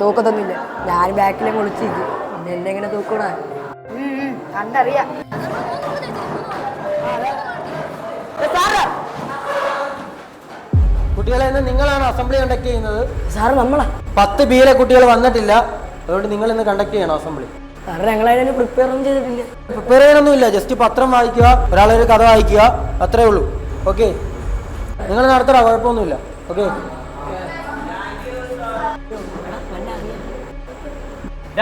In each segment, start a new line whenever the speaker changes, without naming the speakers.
തൂക്കത്തൊന്നുമില്ല. ഞാൻ ബാക്കിലെ കുളിച്ചിരിക്കും. പിന്നെ എന്നെ എങ്ങനെ
തൂക്കണോ കണ്ടറിയാം.
കുട്ടികളെ ഇന്ന് നിങ്ങളാണ് അസംബ്ലി കണ്ടക്ട് ചെയ്യുന്നത്.
സാറ് നമ്മളാ.
പത്ത് ബിയിലെ കുട്ടികൾ വന്നിട്ടില്ല. അതുകൊണ്ട് നിങ്ങൾ ഇന്ന് കണ്ടക്ട് ചെയ്യണം അസംബ്ലി
സാറ് ഞങ്ങളതിനു പ്രിപ്പയർ ഒന്നും ചെയ്തിട്ടില്ല.
പ്രിപ്പയർ ചെയ്യണമൊന്നുമില്ല ജസ്റ്റ് പത്രം വായിക്കുക ഒരാളൊരു കഥ വായിക്കുക. അത്രേ ഉള്ളൂ. ഓക്കെ നിങ്ങൾ നടത്തടാ കുഴപ്പമൊന്നുമില്ല. ഓക്കെ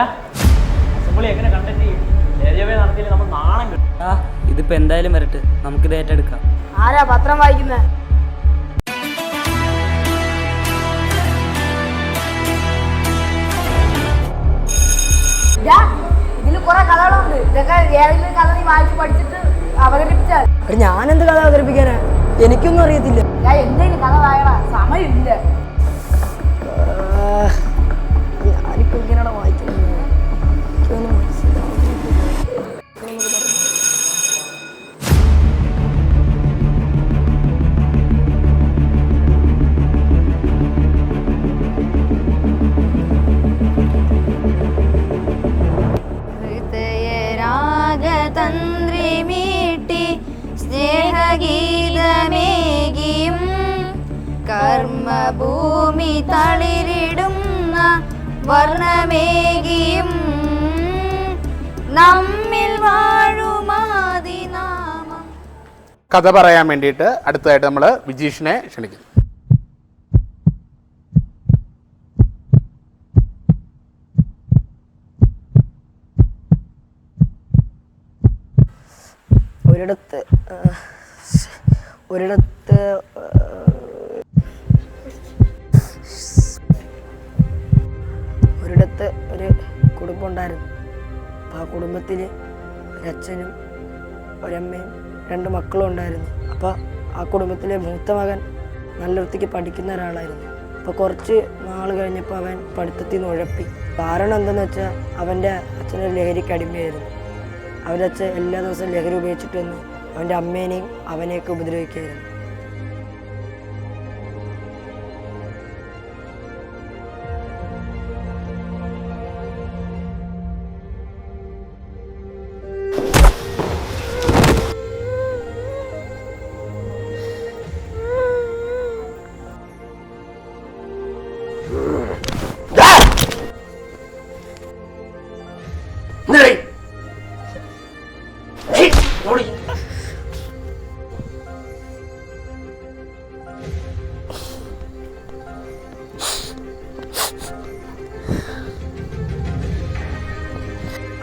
അസംബ്ലി എങ്ങനെ കണ്ടക്ട് ചെയ്യും? ഏരിയവേ നടത്തിയില്ല? നമ്മൾ നാണം കിട്ടും
ആ ഇതിപ്പോ എന്തായാലും വരട്ടെ. നമുക്കിത് ഏറ്റെടുക്കാം
ആരാ പത്രം വായിക്കുന്നത് ഇതിൽ കുറെ കഥകളുണ്ട്. ഇതൊക്കെ ഏതെങ്കിലും കഥ നീ വായിച്ച് പഠിച്ചിട്ട് അവതരിപ്പിച്ചാൽ
ഞാനെന്ത് കഥ അവതരിപ്പിക്കാനാ? എനിക്കൊന്നും അറിയത്തില്ല.
ഞാൻ എന്തെങ്കിലും കഥ വായണ സമയമില്ല. കർമ്മഭൂമി തളിരിടുന്ന വർണമേകിയും നമ്മിൽ വാഴുമാതിനാമം
കഥ പറയാൻ വേണ്ടിയിട്ട് അടുത്തതായിട്ട് നമ്മൾ വിജീഷിനെ ക്ഷണിക്കുന്നു.
ഒരിടത്ത് ഒരിടത്ത് ആ, ഒരിടത്ത് ഒരു കുടുംബം ഉണ്ടായിരുന്നു. അപ്പോൾ ആ കുടുംബത്തിൽ ഒരച്ഛനും ഒരമ്മയും രണ്ട് മക്കളും ഉണ്ടായിരുന്നു. അപ്പോൾ ആ കുടുംബത്തിലെ മൂത്ത മകൻ നല്ല വൃത്തിക്ക് പഠിക്കുന്ന ഒരാളായിരുന്നു. അപ്പോൾ കുറച്ച് നാൾ കഴിഞ്ഞപ്പോൾ അവൻ പഠിത്തത്തിൽ നിന്ന് ഉഴപ്പി. കാരണം എന്തെന്ന് വെച്ചാൽ അവന്റെ അച്ഛനൊരു ലഹരിക്ക് അടിമയായിരുന്നു. അവന്റെ അച്ഛൻ എല്ലാ ദിവസവും ലഹരി ഉപയോഗിച്ചിട്ട് വന്ന് അവന്റെ അമ്മേനെയും അവനെയൊക്കെ ഉപദ്രവിക്കുകയായിരുന്നു.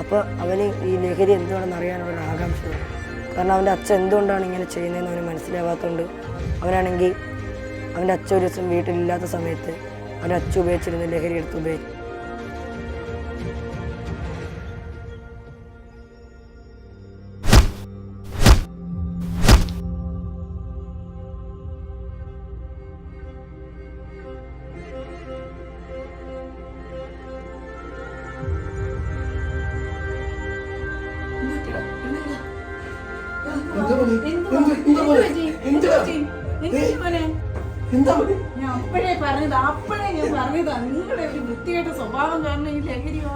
അപ്പോൾ അവന് ഈ ലഹരി എന്തുകൊണ്ടെന്ന് അറിയാനുള്ള ആകാംക്ഷ. കാരണം അവന്റെ അച്ഛൻ എന്തുകൊണ്ടാണ് ഇങ്ങനെ ചെയ്യുന്നതെന്ന് അവന് മനസ്സിലാവാത്തതുകൊണ്ട് അവനാണെങ്കിൽ അവന്റെ അച്ഛൻ ഒരു ദിവസം വീട്ടിലില്ലാത്ത സമയത്ത് അവന്റെ അച്ഛൻ ഉപയോഗിച്ചിരുന്ന ലഹരി എടുത്ത് ഉപയോഗിച്ചു
വന്നു.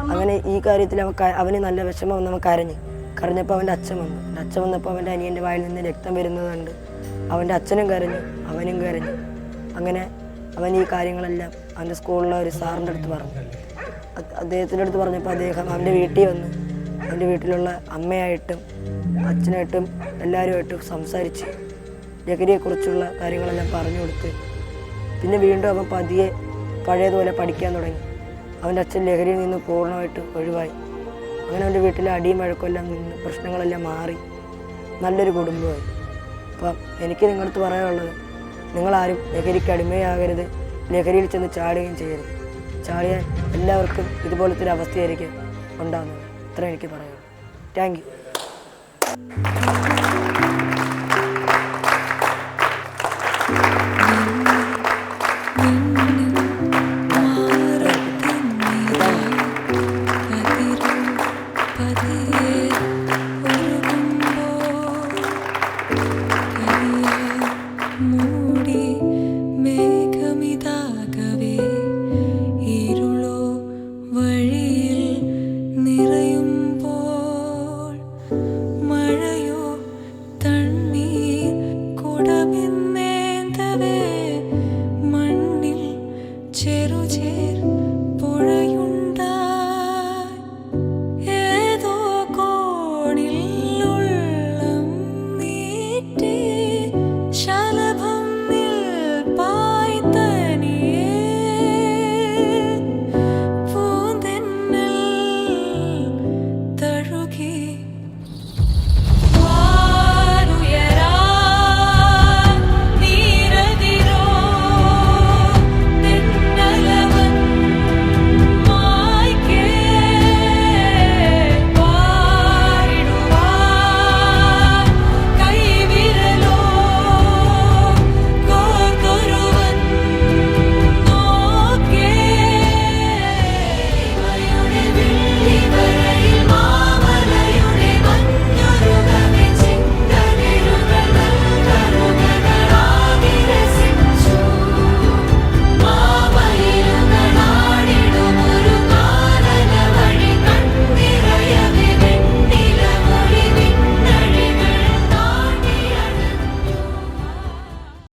അങ്ങനെ ഈ കാര്യത്തിൽ അവന് നല്ല വിഷമം വന്ന് അവൻ കരഞ്ഞു. കരഞ്ഞപ്പോൾ അവന്റെ അച്ഛൻ വന്നു. അച്ഛൻ വന്നപ്പോൾ അവന്റെ അനിയന്റെ വായിൽ നിന്ന് രക്തം വരുന്നത് കണ്ട് അവന്റെ അച്ഛനും കരഞ്ഞു അവനും കരഞ്ഞു. അങ്ങനെ അവൻ ഈ കാര്യങ്ങളെല്ലാം അവന്റെ സ്കൂളിലെ ഒരു സാറിന്റെ അടുത്ത് പറഞ്ഞു. അദ്ദേഹത്തിന്റെ അദ്ദേഹത്തിന്റെ അടുത്ത് പറഞ്ഞപ്പോൾ അദ്ദേഹം അവന്റെ വീട്ടിൽ വന്ന്. അവന്റെ വീട്ടിലുള്ള അമ്മയായിട്ടും അച്ഛനായിട്ടും എല്ലാവരുമായിട്ടും സംസാരിച്ച് ലഹരിയെക്കുറിച്ചുള്ള കാര്യങ്ങളെല്ലാം പറഞ്ഞു കൊടുത്ത് പിന്നെ വീണ്ടും അവൻ പതിയെ പഴയതുപോലെ പഠിക്കാൻ തുടങ്ങി. അവന്റെ അച്ഛൻ ലഹരിയിൽ നിന്ന് പൂർണമായിട്ട് ഒഴിവായി. അങ്ങനെ അവന്റെ വീട്ടിലെ അടിയും വഴക്കെല്ലാം നിന്ന് പ്രശ്നങ്ങളെല്ലാം മാറി. നല്ലൊരു കുടുംബമായി. അപ്പം എനിക്ക് നിങ്ങളടുത്ത് പറയാനുള്ളത് നിങ്ങളാരും ലഹരിക്ക് അടിമയാകരുത്. ലഹരിയിൽ ചെന്ന് ചാടുകയും ചെയ്യരുത്. ചാടിയാൽ എല്ലാവർക്കും ഇതുപോലത്തെ ഒരു അവസ്ഥയായിരിക്കും ഉണ്ടാകുന്നത് ഇത്ര എനിക്ക് പറയാനുള്ളൂ. Thank you